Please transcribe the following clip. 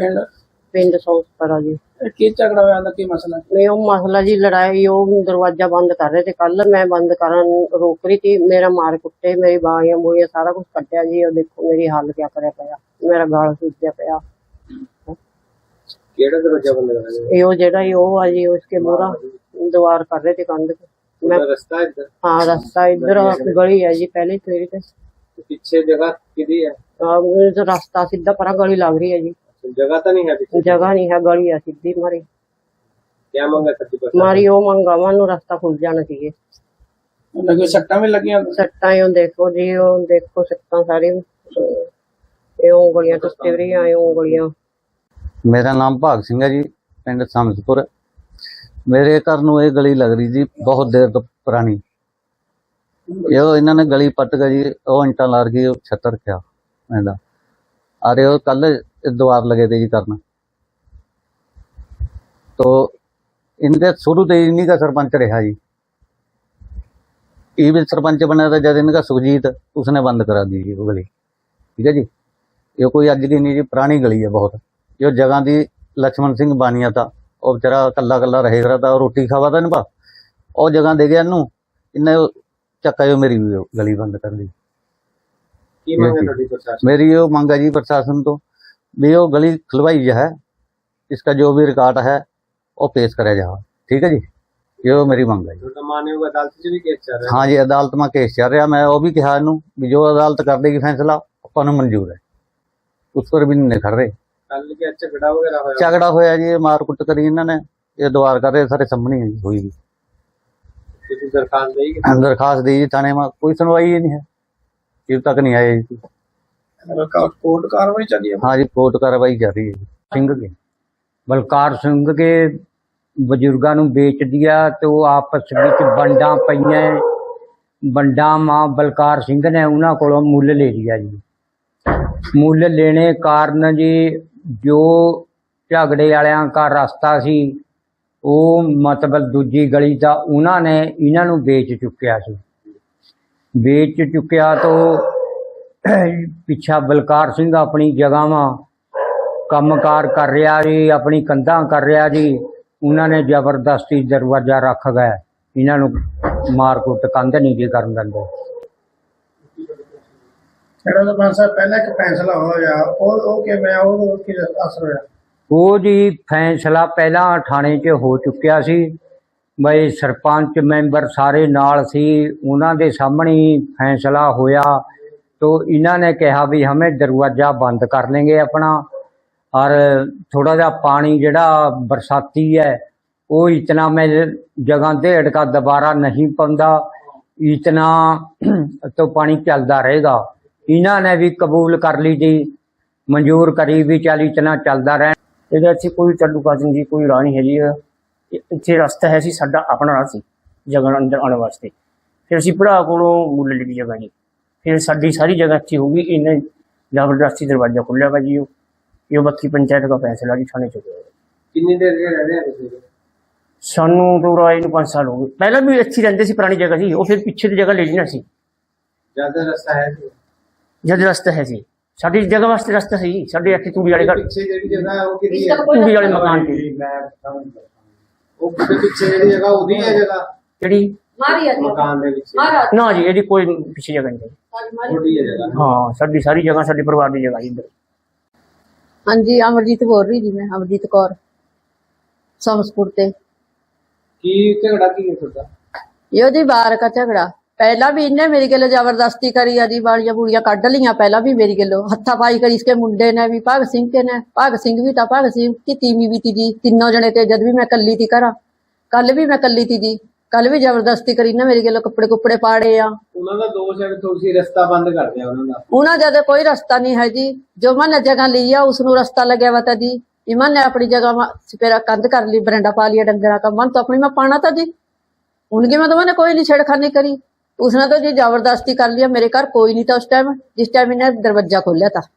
ਪਿੰਡ। ਪਿੰਡ ਸੌਸਪਰਾ ਜੀ। ਇਹ ਕੀ ਝਗੜਾ ਹੋਇਆ ਦਾ ਕੀ ਮਸਲਾ? ਹੈ? ਉਹ ਮਸਲਾ ਜੀ ਲੜਾਈ ਉਹ ਦਰਵਾਜ਼ਾ ਬੰਦ ਕਰ ਰਹੇ ਤੇ ਕੱਲ ਮੈਂ ਬੰਦ ਕਰਨ ਰੋਕ ਰਹੀ ਸੀ। ਮੇਰਾ ਮਾਰ ਕੁੱਟੇ ਮੇਰੀ ਬਾਹਾਂ ਬੂਹੀਆਂ ਸਾਰਾ ਕੁਝ ਕੱਟਿਆ ਜੀ। ਉਹ ਦੇਖੋ ਮੇਰੀ ਹਾਲ ਕਿਆ ਕਰਿਆ ਪਿਆ। ਮੇਰਾ ਗਾਲ ਸੁੱਜਿਆ ਪਿਆ। ਕਿਹੜਾ ਦਰਵਾਜ਼ਾ ਬੰਦ ਕਰਾਇਆ ਇਹ ਉਹ ਜਿਹੜਾ ਹੀ ਉਹ ਆ ਜੀ ਉਸਕੇ ਮੋਰਾ ਦੀਵਾਰ ਕਰ ਰਹੇ ਤੇ ਕੰਧ ਤੇ। ਮੈਂ ਰਸਤਾ ਇੱਧਰ? ਹਾਂ ਰਸਤਾ ਇੱਧਰ ਗਲੀ ਹੈ ਜੀ ਪਹਿਲੇ ਫੇਰੀ ਤੇ। ਪਿੱਛੇ ਜਗ੍ਹਾ ਕਿਹਦੀ ਹੈ ਆਹ ਇਹ ਤਾਂ ਰਸਤਾ ਸਿੱਧਾ ਪਰਾਂ ਗਲੀ ਲੱਗ ਰਹੀ ਹੈ ਜੀ। ਜਗ੍ਹਾ ਤਾਂ ਨਹੀਂ ਹੈ ਪਿੱਛੇ ਜਗ੍ਹਾ ਨਹੀਂ ਹੈ ਗਲੀ ਹੈ ਸਿੱਧੀ ਮਾਰੀ ਕੀ ਮੰਗਾ ਸੱਚੀ ਪਰ ਮਾਰੀ ਉਹ ਮੰਗਾਵਾਂ ਨੂੰ ਰਸਤਾ ਖੁੱਲ ਜਾਣਾ ਸੀਗੇ। ਲੱਗੇ ਸੱਟਾਂ ਵੀ ਲੱਗੀਆਂ? ਸੱਟਾਂ ਇਹ ਦੇਖੋ ਜੀ ਉਹ ਦੇਖੋ ਸੱਟਾਂ ਸਾਰੀ ਇਹ ਉਂਗਲੀਆਂ ਟੁੱਟੇ ਰਹੀਆਂ ਇਹ ਉਂਗਲੀਆਂ ਮੇਰਾ ਨਾਮ ਭਾਗ ਸਿੰਘ ਹੈ ਜੀ ਪਿੰਡ ਸਮਝਪੁਰ ਮੇਰੇ ਘਰ ਨੂੰ ਇਹ ਗਲੀ ਲੱਗ ਰਹੀ ਜੀ ਬਹੁਤ ਦੇਰ ਤੋਂ ਪੁਰਾਣੀ। ਇਹ ਇਹਨਾਂ ਨੇ ਗਲੀ ਪੱਟ ਕੇ ਜੀ ਉਹ ਇੰਟਾਂ ਲਾਰ ਕੇ ਉਹ ਛੱਤ ਰੱਖਿਆ ਇਹਦਾ ਅਰੇ ਉਹ ਕੱਲ ਦੀਵਾਰ ਲਗੇ ਤੇ ਜੀ ਕਰਨ तो इनके शुरू से इन्हीं का सरपंच रहा जी ये भी सरपंच बना था जब इनका सुखजीत उसने बंद करा दी जी वो गली ठीक है जी ये कोई अज की नहीं जी पुरानी गली है बहुत ये जगह दी लक्ष्मण सिंह बानिया था ਉਹ ਵਿਚਾਰਾ ਕੱਲਾ ਕੱਲਾ ਰਹੇ ਕਰਦਾ ਉਹ ਰੋਟੀ ਖਾਵਾ ਤਾਂ ਨਾ ਉਹ ਜਗ੍ਹਾ ਦੇ ਗਿਆ ਇਹਨੂੰ ਇਹਨੇ ਉਹ ਚੱਕਾ ਜੋ ਮੇਰੀ ਵੀ ਉਹ ਗਲੀ ਬੰਦ ਕਰ ਲਈ ਕੀ ਮੰਗਾ ਤੁਹਾਡੀ ਪ੍ਰਸ਼ਾਸਨ मेरी ये मांग है जी प्रशासन तो भी वो गली खुलवाई है इसका जो भी रिकॉर्ड है वो पेश करे जाओ ठीक है जी ये वो मेरी ਮੰਗ ਹੈ ਜੀ ਤੁਹਾਡਾ ਮਾਨਯੋਗ ਅਦਾਲਤ 'ਚ ਵੀ ਕੇਸ ਚੱਲ ਰਿਹਾ ਹਾਂ ਜੀ ਅਦਾਲਤ ਮਾ ਕੇਸ ਚੱਲ ਰਿਹਾ ਮੈਂ ਉਹ ਵੀ ਕਿਹਾ ਇਹਨੂੰ ਵੀ ਜੋ ਅਦਾਲਤ ਕਰ ਦੇਗੀ ਫੈਸਲਾ ਆਪਾਂ ਨੂੰ ਮਨਜ਼ੂਰ ਹੈ ਉਸ ਪਰ ਵੀ ਨਹੀਂ ਨਿਖਰ ਰਹੇ ਕੱਲ ਕੀ ਝਗੜਾ ਵਗੈਰਾ ਹੋਇਆ ਝਗੜਾ ਹੋਇਆ ਜੀ ਇਹ ਮਾਰ ਕੁੱਟ ਕਰੀ ਇਹਨਾਂ ਨੇ ਇਹ ਦੁਆਰ ਕਰ ਰਹੇ ਸਾਰੇ ਸਾਹਮਣੇ ਹੀ ਹੋਈ ਜੀ ਤੁਸੀਂ ਦਰਖਾਸਤ ਦੇਈ ਕਿ ਦਰਖਾਸਤ ਦੀ ਜੀ ਥਾਣੇ ਮਾ ਕੋਈ ਸੁਣਵਾਈ ਹੀ ਨਹੀਂ ਹੈ ਇਹ ਤੱਕ ਨਹੀਂ ਆਏ ਜੀ ਕੋਰਟ ਕਾਰਵਾਈ ਚੱਲੀ ਹੈ हाँ जी कोर्ट कार्रवाई कर रही है सिंह की ਬਲਕਾਰ ਸਿੰਘ ਕੇ ਬਜ਼ੁਰਗਾਂ ਨੂੰ ਵੇਚ ਦਿਆ ਤੇ ਉਹ ਆਪਸ ਵਿੱਚ ਵੰਡਾਂ ਪਈਆਂ ਵੰਡਾਂ ਮਾਂ ਬਲਕਾਰ ਸਿੰਘ ਨੇ ਉਹਨਾਂ ਕੋਲੋਂ ਮੁੱਲ ਲੈ ਲਿਆ ਜੀ ਮੁੱਲ ਲੈਣੇ ਕਾਰਨ ਜੀ ਜੋ ਝਗੜੇ ਵਾਲਿਆਂ ਦਾ ਰਸਤਾ ਸੀ ਉਹ ਮਤਲਬ ਦੂਜੀ ਗਲੀ ਦਾ ਉਹਨਾਂ ਨੇ ਇਹਨਾਂ ਨੂੰ ਵੇਚ ਚੁੱਕਿਆ ਸੀ ਵੇਚ ਚੁੱਕਿਆ ਤੋਂ ਪਿੱਛਾ ਬਲਕਾਰ ਸਿੰਘ ਆਪਣੀ ਜਗ੍ਹਾਵਾਂ ਕੰਮਕਾਰ ਕਰ ਰਿਹਾ ਜੀ ਆਪਣੀ ਕੰਧਾਂ ਕਰ ਰਿਹਾ ਜੀ। ਉਹਨਾਂ ਨੇ ਜ਼ਬਰਦਸਤੀ ਦਰਵਾਜ਼ਾ ਰੱਖ ਗਏ ਇਹਨਾਂ ਨੂੰ ਮਾਰ ਕੁੱਟ ਕੰਧ ਨਹੀਂ ਜੀ ਕਰਨ ਦਿੰਦੇ। ਜਿਹੜਾ ਸਾਹਿਬ ਪਹਿਲਾਂ ਇੱਕ ਫੈਸਲਾ ਹੋਇਆ ਉਹ ਉਹ ਕਿਵੇਂ ਆ ਉਹ ਕੀ ਅਸਰ ਹੋਇਆ ਉਹ ਜੀ ਫੈਸਲਾ ਪਹਿਲਾਂ ਥਾਣੇ 'ਚ ਹੋ ਚੁੱਕਿਆ ਸੀ। ਬਈ ਸਰਪੰਚ ਮੈਂਬਰ ਸਾਰੇ ਨਾਲ ਸੀ ਉਹਨਾਂ ਦੇ ਸਾਹਮਣੇ ਹੀ ਫੈਸਲਾ ਹੋਇਆ तो इन्होंने कहा भी हमें दरवाज़ा बंद कर लेंगे अपना और थोड़ा जा पानी जड़ा बरसाती है वो इतना मैं जगह देड़ का दोबारा नहीं पाता इतना तो पानी चलता रहेगा इन्होंने भी कबूल कर ली जी मंजूर करी भी चल इतना चलता रहे ਇਹਦੇ ਇੱਥੇ ਕੋਈ ਤਲੁਕਾਤ ਦੀ ਕੋਈ ਰਾਹ ਨਹੀਂ ਹੈ ਜੀ ਇਹ- ਇੱਥੇ ਰਸਤਾ ਹੈ ਸੀ ਸਾਡਾ ਆਪਣਾ ਰਾਹ ਸੀ ਜਗ੍ਹਾ ਅੰਦਰ ਆਉਣ ਵਾਸਤੇ। ਫਿਰ ਅਸੀਂ ਭਰਾ ਕੋਲੋਂ ਮੁੱਲ ਲਈ ਜਗ੍ਹਾ ਜੀ ਫਿਰ ਸਾਡੀ ਸਾਰੀ ਜਗ੍ਹਾ ਇੱਥੇ ਹੋ ਗਈ ਇਹਨੇ ਜ਼ਬਰਦਸਤੀ ਦਰਵਾਜ਼ਾ ਖੁੱਲਿਆ ਵਾ ਜੀ ਉਹ। ਇਹ ਬੱਕੀ ਪੰਚਾਇਤ ਦਾ ਫੈਸਲਾ ਜੀ ਥਾਣੇ ਚੁੱਕਿਆ ਕਿੰਨੀ ਦੇਰ ਦੇ ਰਹਿ ਰਹੇ ਆ ਤੁਸੀਂ? ਸਾਨੂੰ ਤੋਂ ਰਾਏ ਨੂੰ 5 ਸਾਲ ਹੋ ਗਏ। ਪਹਿਲਾਂ ਵੀ ਹੀ ਰਹਿੰਦੇ ਸੀ ਪੁਰਾਣੀ ਜਗ੍ਹਾ ਸੀ। ਉਹ ਫਿਰ ਪਿੱਛੇ ਦੀ ਜਗ੍ਹਾ ਲੈ ਲਈ ਨਾ ਸੀ ਜ਼ਿਆਦਾ ਰਸਤਾ ਹੈ ਜੀ ਜਦ ਰਸਤਾ ਹੈ ਸੀ। ਸਾਡੀ ਜਗ੍ਹਾ ਵਾਸਤੇ ਰਸਤਾ ਸੀ ਸਾਡੇ ਇੱਥੇ ਤੂੜੀ ਵਾਲੇ ਘਰ ਪਿੱਛੇ ਜਿਹੜੀ ਜਗ੍ਹਾ ਹੈ ਉਹ ਕਿਹਦੀ ਹੈ? ਤੂੜੀ ਵਾਲੇ ਮਕਾਨ ਦੀ ਉਹ ਕਿਤੇ ਪਿੱਛੇ ਜਿਹੜੀ ਜਗ੍ਹਾ ਉਹਦੀ ਹੈ ਜਗ੍ਹਾ। ਜਿਹੜੀ ਮਕਾਨ ਦੇ ਵਿੱਚ। ਨਾ ਜੀ ਇਹਦੀ ਕੋਈ ਪਿੱਛੇ ਜਗ੍ਹਾ ਨਹੀਂ ਹੈ। ਉਹਦੀ ਹੈ ਜਗ੍ਹਾ। ਹਾਂ ਸਾਡੀ ਸਾਰੀ ਜਗ੍ਹਾ ਸਾਡੇ ਪਰਿਵਾਰ ਦੀ ਜਗ੍ਹਾ ਜੀ ਇੱਧਰ। ਹਾਂਜੀ ਅਮਰਜੀਤ ਬੋਲ ਰਹੀ ਜੀ ਮੈਂ ਅਮਰਜੀਤ ਕੌਰ। ਸਮਸਪੁਰ ਤੇ। ਕੀ ਝਗੜਾ ਕੀ ਹੈ ਤੁਹਾਡਾ? ਇਹ ਉਹਦੀ ਬਾਰ ਕਾ ਝਗੜਾ। ਪਹਿਲਾਂ ਵੀ ਇਹਨੇ ਮੇਰੀ ਗੱਲੋਂ ਜ਼ਬਰਦਸਤੀ ਕਰੀ ਆਦੀ ਵਾਲੀਆਂ ਬੂੜੀਆਂ ਕੱਢ ਲੀਆਂ ਪਹਿਲਾਂ ਵੀ ਮੇਰੀ ਗੱਲੋਂ ਹੱਥਾ ਪਾਈ ਕਰੀ ਇਸਕੇ ਮੁੰਡੇ ਨੇ ਵੀ ਭਗਤ ਸਿੰਘ ਕੇ ਨੇ ਭਗਤ ਸਿੰਘ ਵੀ ਤਾਂ ਭਗਤ ਸਿੰਘ ਕੀ ਤੀਵੀਂ ਵੀ ਤੀ ਜੀ ਤਿੰਨੋਂ ਜਣੇ ਤੇ ਜਦ ਵੀ ਮੈਂ ਕੱਲੀ ਤੀ ਘਰਾਂ ਕੱਲ ਵੀ ਮੈਂ ਕੱਲੀ ਤੀ ਜੀ ਕੱਲ ਵੀ ਜ਼ਬਰਦਸਤੀ ਕਰੀ ਨਾ ਮੇਰੇ ਕੋਲ ਕੱਪੜੇ ਕੁੱਪੜੇ ਪਾੜੇ ਆ ਉਹਨਾਂ ਦਾ ਦੋਸ਼ ਹੈ ਕਿ ਤੁਸੀਂ ਰਸਤਾ ਬੰਦ ਕਰ ਦਿਆ ਉਹਨਾਂ ਦਾ ਉਹਨਾਂ ਜਦ ਕੋਈ ਰਸਤਾ ਨਹੀਂ ਹੈ ਜੀ ਜੋ ਮਨ ਜਗ੍ਹਾ ਲਈ ਆ ਉਸ ਨੂੰ ਰਸਤਾ ਲੱਗਿਆ ਵਾ ਤਾਂ ਜੀ ਇਮਨ ਨੇ ਆਪਣੀ ਜਗ੍ਹਾ ਮਾ ਸਪੇਰਾ ਕੰਧ ਕਰ ਲਈ ਬਰੰਡਾ ਪਾ ਲਿਆ ਡੰਗਰਾਂ का मन तो अपनी में पाना था जी उनके में तो मैंने कोई नहीं छेड़खानी करी उसने तो जी जबरदस्ती कर लिया मेरे घर कोई नहीं था उस टाइम जिस टाइम इन्हें दरवाजा खोलिया था